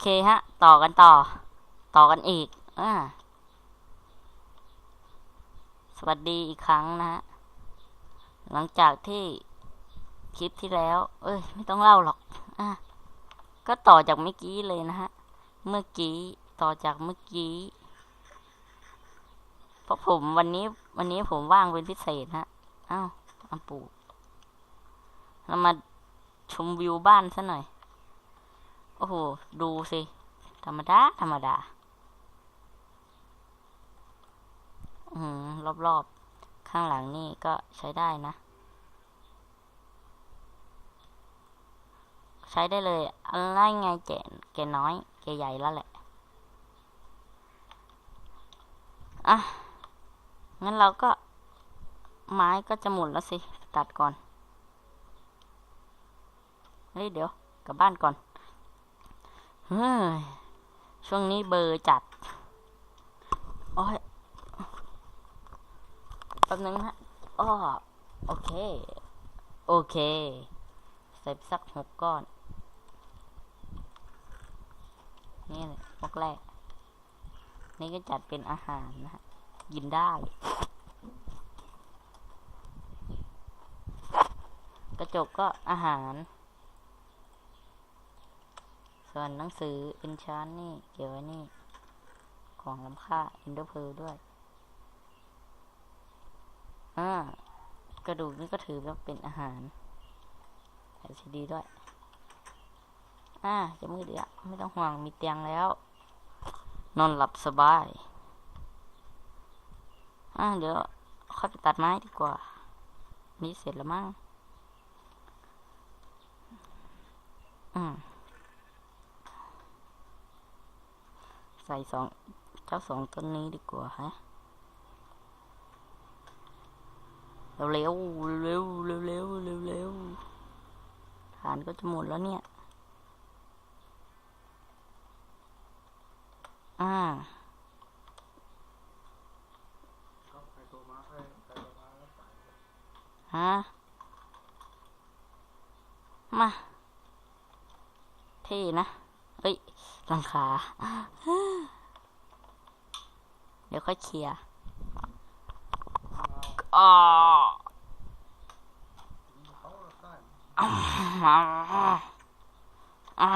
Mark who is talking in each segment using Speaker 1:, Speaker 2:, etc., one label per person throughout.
Speaker 1: เคฮะ ต่อกันต่อ ต่อกันอีกอ่าสวัสดีอีกครั้งนะฮะ หลังจากที่คลิปที่แล้ว เอ้ย ไม่ต้องเล่าหรอกอะก็ต่อจากเมื่อกี้เลยนะฮะ เมื่อกี้ต่อจากเมื่อกี้เพราะผมวันนี้ วันนี้ผมว่างเป็นพิเศษฮะอ้าวมาปูเรามาชมวิวบ้านซะหน่อย อ้โห ดูสิ ธรรมดา ธรรมดา อืม รอบๆ ข้างหลังนี่ก็ใช้ได้นะ ใช้ได้เลย อะไรไงแกแกน้อย แกใหญ่แล้วแหละ อะ งั้นเราก็ ไม้ก็จะหมุนแล้วสิ ตัดก่อน เฮ้ย เดี๋ยว กลับบ้านก่อน ช่วงนี้เบอร์จัดโอ้ยแป๊บนึงนะอ้อโอเค โอเค ใส่สักหกก้อน นี่เลยพวกแรก นี่ก็จัดเป็นอาหารนะฮะกินได้ กระจกก็อาหาร ส่วนหนังสืออินชานนี่เกี่ยวไว้นี่ ของล้ำค่าอินเดอร์เพลด้วย อ่ากระดูกนี่ก็ถือว่าเป็นอาหารแต่ชดีด้วย อ่าจะมืดอีกอะไม่ต้องห่วงมีเตียงแล้ว นอนหลับสบาย อ่าเดี๋ยวค่อยไปตัดไม้ดีกว่า นี่เสร็จแล้วมั้ง อืม ส่สองเจ้าสองต้นนี้ดีกว่าฮะเร็วเร็วเร็วเร็วเร็วเร็วเร็วฐานก็จะหมดแล้วเนี่ย อ่าฮะ มา เท่นะ เอ้ยหลังคา ดี๋ยวค่อยเคลียร์อ๋ออ่า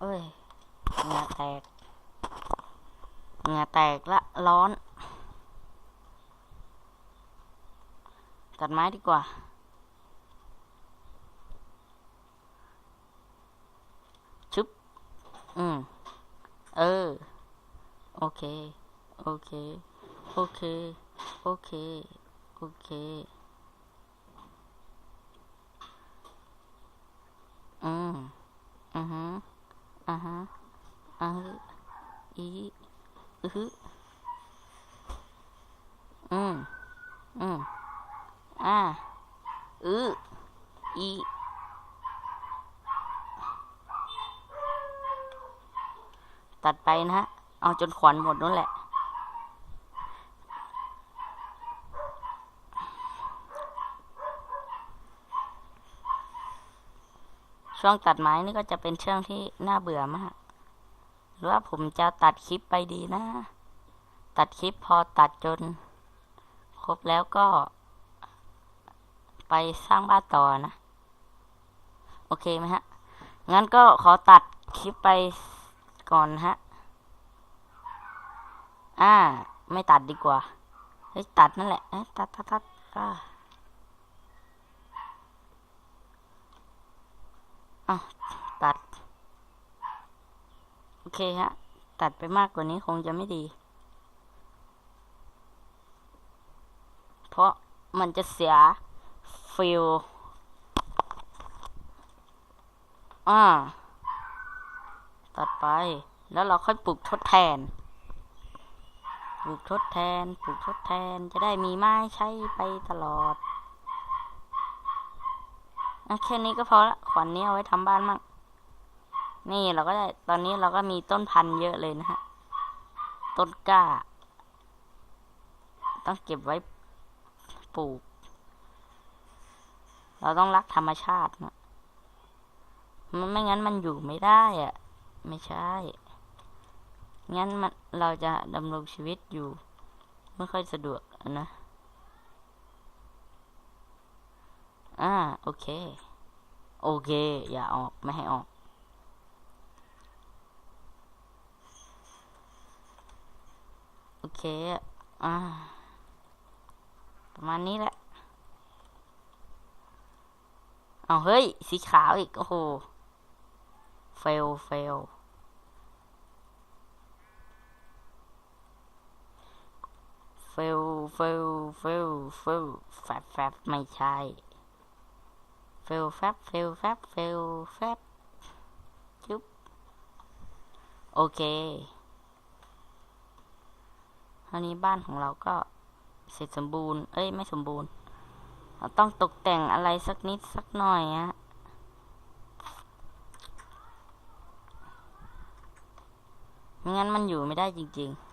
Speaker 1: เอ้ยเหงื่อแตกเหงื่อแตกละร้อน ตัดไม้ดีกว่า ชึบ อืมเออ โอเค โอเค โอเค โอเค โอเค อืมอือฮึอ่าฮะอ่าฮึอีอือฮึอืมอืมอ่าอืออี ตัดไปนะฮะ เอาจนขวัญหมดนั่นแหละ ช่วงตัดไม้นี่ก็จะเป็นช่วงที่น่าเบื่อมาก หรือว่าผมจะตัดคลิปไปดีนะ ตัดคลิปพอตัดจน ครบแล้วก็ ไปสร้างบ้านต่อนะ โอเคไหมฮะ งั้นก็ขอตัดคลิปไป ก่อนฮะ อ่า ไม่ตัดดีกว่า เฮ้ย ตัดนั่นแหละเอ้ยตัดตัดตัดอ่าอะตัด โอเคฮะ ตัดไปมากกว่านี้คงจะไม่ดี เพราะมันจะเสียฟิลอ่า ตัดไป แล้วเราค่อยปลูกทดแทน ปลูกทดแทน ปลูกทดแทน จะได้มีไม้ใช้ไปตลอดอะแค่นี้ก็พอละขวัญนนี้เอาไว้ทำบ้านมั่งนี่เราก็ได้ตอนนี้เราก็มีต้นพันธุ์เยอะเลยนะฮะ ต้นกล้า ต้องเก็บไว้ปลูก เราต้องรักธรรมชาตินะมันไม่งั้นมันอยู่ไม่ได้อะ ไม่ใช่ งั้นมันเราจะดำรงชีวิตอยู่ ไม่ค่อยสะดวกนะ อ่า โอเค โอเค อย่าออก ไม่ให้ออกโอเค อ่า ประมาณนี้แหละ เอาเฮ้ย สีขาวอีก โอ้โห เฟล เฟล เฟล เฟลเฟลเฟลแฟบแฟบไม่ใช่เฟลแฟบเฟลแฟบเฟลแฟบจุ๊บโอเคคราวนี้บ้านของเราก็เสร็จสมบูรณ์ เอ้ย ไม่สมบูรณ์ เราต้องตกแต่งอะไรสักนิดสักหน่อยอะไม่งั้นมันอยู่ไม่ได้จริง ๆ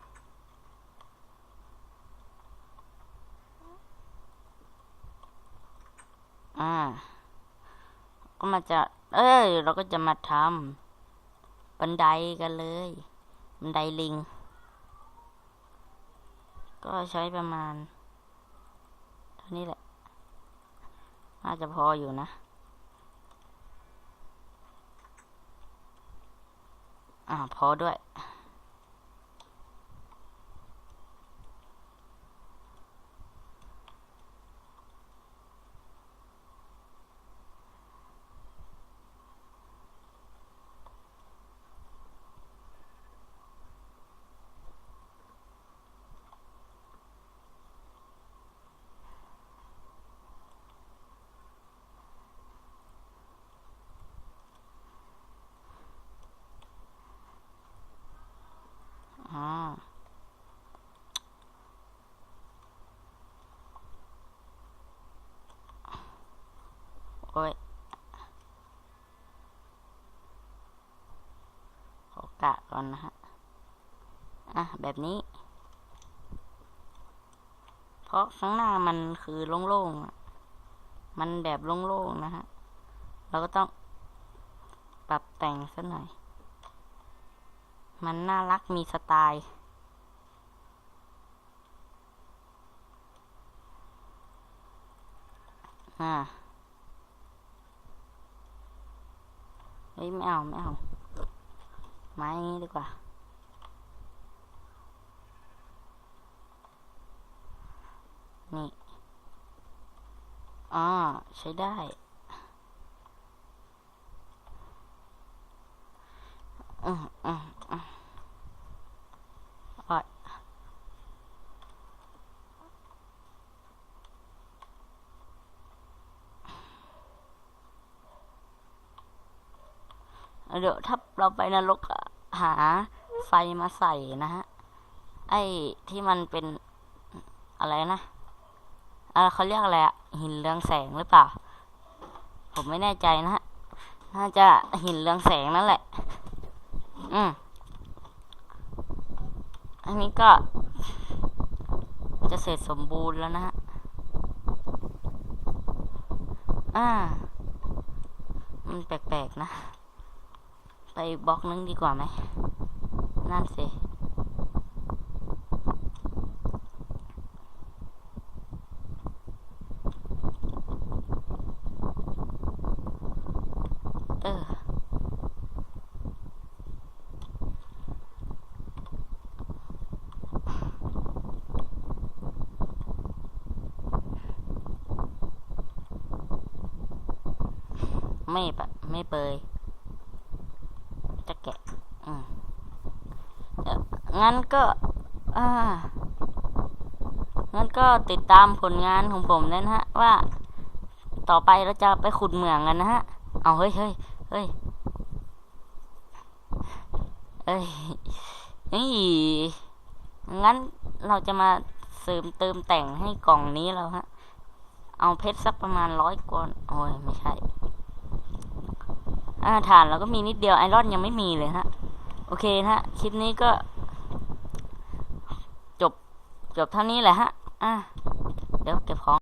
Speaker 1: อ่า ก็มาจะ เอ้ย เราก็จะมาทำบันไดกันเลย บันไดลิง ก็ใช้ประมาณเท่านี้แหละ น่าจะพออยู่นะ อ่า พอด้วย อ่า โอ้ย ขอ ก่อนนะฮะ อะ แบบนี้ เพราะข้างหน้ามันคือโล่งๆ มันแบบโล่งๆ นะฮะ เราก็ต้องปรับแต่งสักหน่อย มันน่ารักมีสไตล์อ่าเฮ้ยไม่เอา ไม่เอา ไม่งนี้ดีกว่า นี่อ่าใช้ได้ อืมอืมอืมอ่อยเดี๋ยวถ้าเราไปนรกอะ หาไฟมาใส่นะฮะ ไอ้ที่มันเป็นอะไรนะอ่าเขาเรียกอะไรอะหินเรืองแสงหรือเปล่า ผมไม่แน่ใจนะฮะ น่าจะหินเรืองแสงนั่นแหละ อืม อันนี้ก็ จะเสร็จสมบูรณ์แล้วนะฮะ อ่า มันแปลกๆนะ ไปบล็อกนึงดีกว่าไหม นั่นสิเออไม่ปะไม่เปย จะแกะ อืมเอ่อ งั้นก็ อ่า งั้นก็ติดตามผลงานของผมเลยนะฮะ ว่า ต่อไปเราจะไปขุดเหมืองกันนะฮะ เอาเฮ้ยเฮ้ยเฮ้ยเอ้ยนี่งั้นเราจะมาเสริมเติมแต่งให้กล่องนี้แล้วฮะ เอาเพชรสักประมาณร้อยก้อน โอ้ยไม่ใช่อ่าฐานเราก็มีนิดเดียวไอรอนยังไม่มีเลยฮะ โอเคนะฮะ คลิปนี้ก็ จบเท่านี้แหละฮะ อะ เดี๋ยวเก็บของ